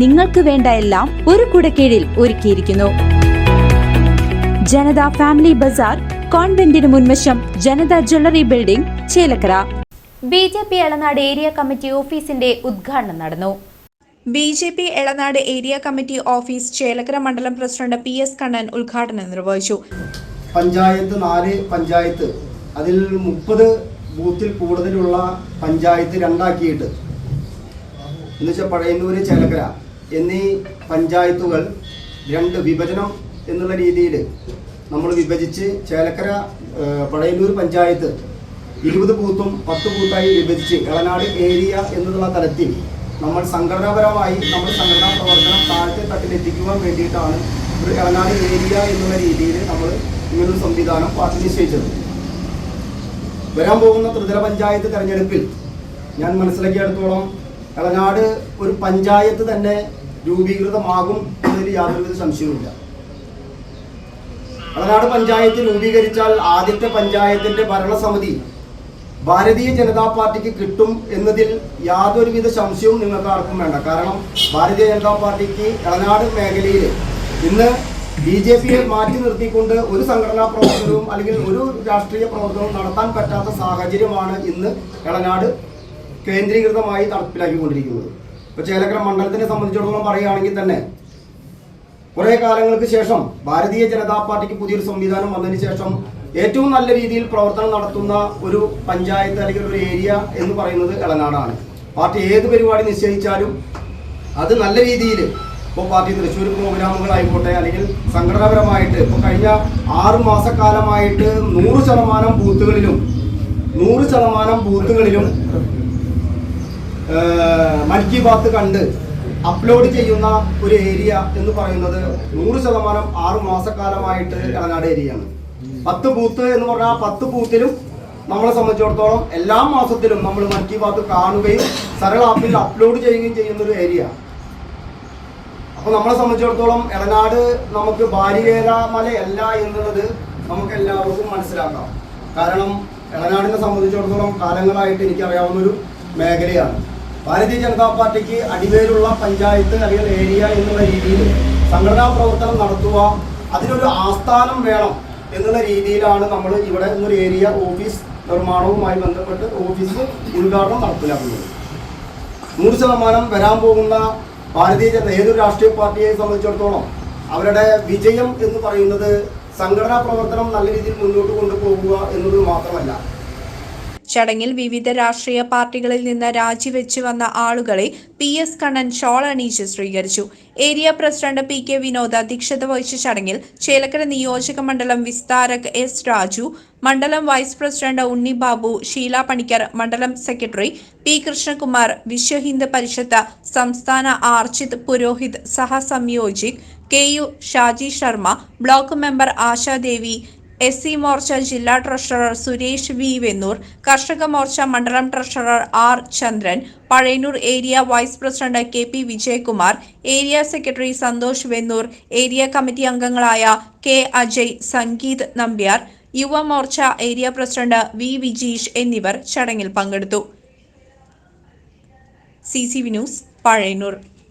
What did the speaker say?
നിങ്ങൾക്ക് വേണ്ട എല്ലാം ഒരു കുടക്കീഴിൽ ഒരുക്കിയിരിക്കുന്നു. ജനത ഫാമിലി ബസാർ കോൺവെന്റിന് മുൻവശം Janata jewellery building Chelakkara. B J P Elanad area committee ഓഫീസിന്റെ ഉദ്ഘാടനം നടന്നു. B J P Elanad area committee office Chelakkara മണ്ഡലം പ്രസിഡന്റ് പി എസ് കണ്ണൻ ഉദ്ഘാടനം നിർവഹിച്ചു. പഞ്ചായത്ത് നാല് പഞ്ചായത്ത് അതിൽ മുപ്പത് ബൂത്തിൽ കൂടുതലുള്ള പഞ്ചായത്ത് രണ്ടാക്കിയിട്ട്. എന്നുവെച്ചാൽ പഴയന്നൂര് ചേലക്കര. എന്നീ പഞ്ചായത്തുകൾ രണ്ട് വിഭജനം എന്നുള്ള രീതിയിൽ നമ്മൾ വിഭജിച്ച് ചേലക്കര പടയന്നൂർ പഞ്ചായത്ത് ഇരുപത് ബൂത്തും പത്ത് ബൂത്തായി വിഭജിച്ച് ഇളനാട് ഏരിയ എന്നുള്ള തലത്തിൽ നമ്മൾ സംഘടനാപരമായി നമ്മൾ സംഘടനാ പ്രവർത്തനം താഴത്തെ തട്ടിലെത്തിക്കുവാൻ വേണ്ടിയിട്ടാണ് ഒരു ഇളനാട് ഏരിയ എന്നുള്ള രീതിയിൽ നമ്മൾ ഇങ്ങനൊരു സംവിധാനം പാർട്ടി നിശ്ചയിച്ചത്. വരാൻ പോകുന്ന ത്രിതല പഞ്ചായത്ത് തെരഞ്ഞെടുപ്പിൽ ഞാൻ മനസ്സിലാക്കിയിടത്തോളം ഇളനാട് ഒരു പഞ്ചായത്ത് തന്നെ രൂപീകൃതമാകും എന്നതിൽ യാതൊരുവിധ സംശയവുമില്ല. കളനാട് പഞ്ചായത്ത് രൂപീകരിച്ചാൽ ആദ്യത്തെ പഞ്ചായത്തിന്റെ ഭരണസമിതി ഭാരതീയ ജനതാ പാർട്ടിക്ക് കിട്ടും എന്നതിൽ യാതൊരുവിധ സംശയവും നിങ്ങൾക്ക് ആർക്കും വേണ്ട. കാരണം ഭാരതീയ ജനതാ പാർട്ടിക്ക് കളനാട് മേഖലയിൽ ഇന്ന് ബി ജെ പിയെ മാറ്റി നിർത്തിക്കൊണ്ട് ഒരു സംഘടനാ പ്രവർത്തനവും അല്ലെങ്കിൽ ഒരു രാഷ്ട്രീയ പ്രവർത്തനവും നടത്താൻ പറ്റാത്ത സാഹചര്യമാണ് ഇന്ന് ഇളനാട് കേന്ദ്രീകൃതമായി നടപ്പിലാക്കിക്കൊണ്ടിരിക്കുന്നത്. ഇപ്പോൾ ചേലക്കര മണ്ഡലത്തിനെ സംബന്ധിച്ചിടത്തോളം പറയുകയാണെങ്കിൽ തന്നെ കുറേ കാലങ്ങൾക്ക് ശേഷം ഭാരതീയ ജനതാ പാർട്ടിക്ക് പുതിയൊരു സംവിധാനം വന്നതിന് ശേഷം ഏറ്റവും നല്ല രീതിയിൽ പ്രവർത്തനം നടത്തുന്ന ഒരു പഞ്ചായത്ത് അല്ലെങ്കിൽ ഒരു ഏരിയ എന്ന് പറയുന്നത് ഇളനാടാണ്. പാർട്ടി ഏത് പരിപാടി നിശ്ചയിച്ചാലും അത് നല്ല രീതിയിൽ ഇപ്പോൾ പാർട്ടി തൃശ്ശൂർ പ്രോഗ്രാമുകളായിക്കോട്ടെ അല്ലെങ്കിൽ സംഘടനാപരമായിട്ട് ഇപ്പോൾ കഴിഞ്ഞ ആറ് മാസക്കാലമായിട്ട് നൂറ് ശതമാനം ബൂത്തുകളിലും നൂറ് ശതമാനം ബൂത്തുകളിലും മൻ കി ബാത്ത് കണ്ട് അപ്ലോഡ് ചെയ്യുന്ന ഒരു ഏരിയ എന്ന് പറയുന്നത് നൂറ് ശതമാനം ആറ് മാസക്കാലമായിട്ട് ഇളനാട് ഏരിയയാണ് പത്ത് ബൂത്ത് എന്ന് പറഞ്ഞാൽ പത്ത് ബൂത്തിലും നമ്മളെ സംബന്ധിച്ചിടത്തോളം എല്ലാ മാസത്തിലും നമ്മൾ മൻ കി ബാത്ത് കാണുകയും സരള ആപ്പിൽ അപ്ലോഡ് ചെയ്യുകയും ചെയ്യുന്ന ഒരു ഏരിയ അപ്പൊ നമ്മളെ സംബന്ധിച്ചിടത്തോളം ഇളനാട് നമുക്ക് ബാരികേര മലയല്ല എന്നുള്ളത് നമുക്ക് എല്ലാവർക്കും മനസ്സിലാക്കാം. കാരണം ഇളനാടിനെ സംബന്ധിച്ചിടത്തോളം കാലങ്ങളായിട്ട് എനിക്കറിയാവുന്ന ഒരു മേഖലയാണ്. ഭാരതീയ ജനതാ പാർട്ടിക്ക് അടിവേരുള്ള പഞ്ചായത്ത് അല്ലെങ്കിൽ ഏരിയ എന്നുള്ള രീതിയിൽ സംഘടനാ പ്രവർത്തനം നടത്തുക അതിനൊരു ആസ്ഥാനം വേണം എന്നുള്ള രീതിയിലാണ് നമ്മൾ ഇവിടെ ഒരു ഏരിയ ഓഫീസ് നിർമ്മാണവുമായി ബന്ധപ്പെട്ട് ഓഫീസ് ഉദ്ഘാടനം നടപ്പിലാക്കുന്നത്. നൂറ് ശതമാനം വരാൻ പോകുന്ന ഭാരതീയ ജനത ഏതൊരു രാഷ്ട്രീയ പാർട്ടിയെ സംബന്ധിച്ചിടത്തോളം അവരുടെ വിജയം എന്ന് പറയുന്നത് സംഘടനാ പ്രവർത്തനം നല്ല രീതിയിൽ മുന്നോട്ട് കൊണ്ടുപോകുക എന്നത് മാത്രമല്ല. ചടങ്ങിൽ വിവിധ രാഷ്ട്രീയ പാർട്ടികളിൽ നിന്ന് രാജിവെച്ച് വന്ന ആളുകളെ പി എസ് കണ്ണൻ ഷോൾ അണിയിച്ച് സ്വീകരിച്ചു. Area president P K Vinod അധ്യക്ഷത വഹിച്ച ചടങ്ങിൽ ചേലക്കര നിയോജക മണ്ഡലം വിസ്താരക് എസ് രാജു മണ്ഡലം വൈസ് പ്രസിഡന്റ് ഉണ്ണി ബാബു ഷീല പണിക്കർ മണ്ഡലം സെക്രട്ടറി പി കൃഷ്ണകുമാർ വിശ്വഹിന്ദു പരിഷത്ത് സംസ്ഥാന Arijit Purohit സഹസംയോജിക് K U Shaji Sharma block member Ashadevi S C Morcha ജില്ലാ ട്രഷറർ സുരേഷ് വി വെന്നൂർ കർഷക മോർച്ച മണ്ഡലം treasurer R Chandran Pazhayannur area vice president K P Vijayakumar area secretary Santhosh Vennur area committee അംഗങ്ങളായ K Ajay Sangeeth Nambiar Yuvamorcha area president V Vijeesh എന്നിവർ ചടങ്ങിൽ പങ്കെടുത്തു. C C V news Pazhayannur.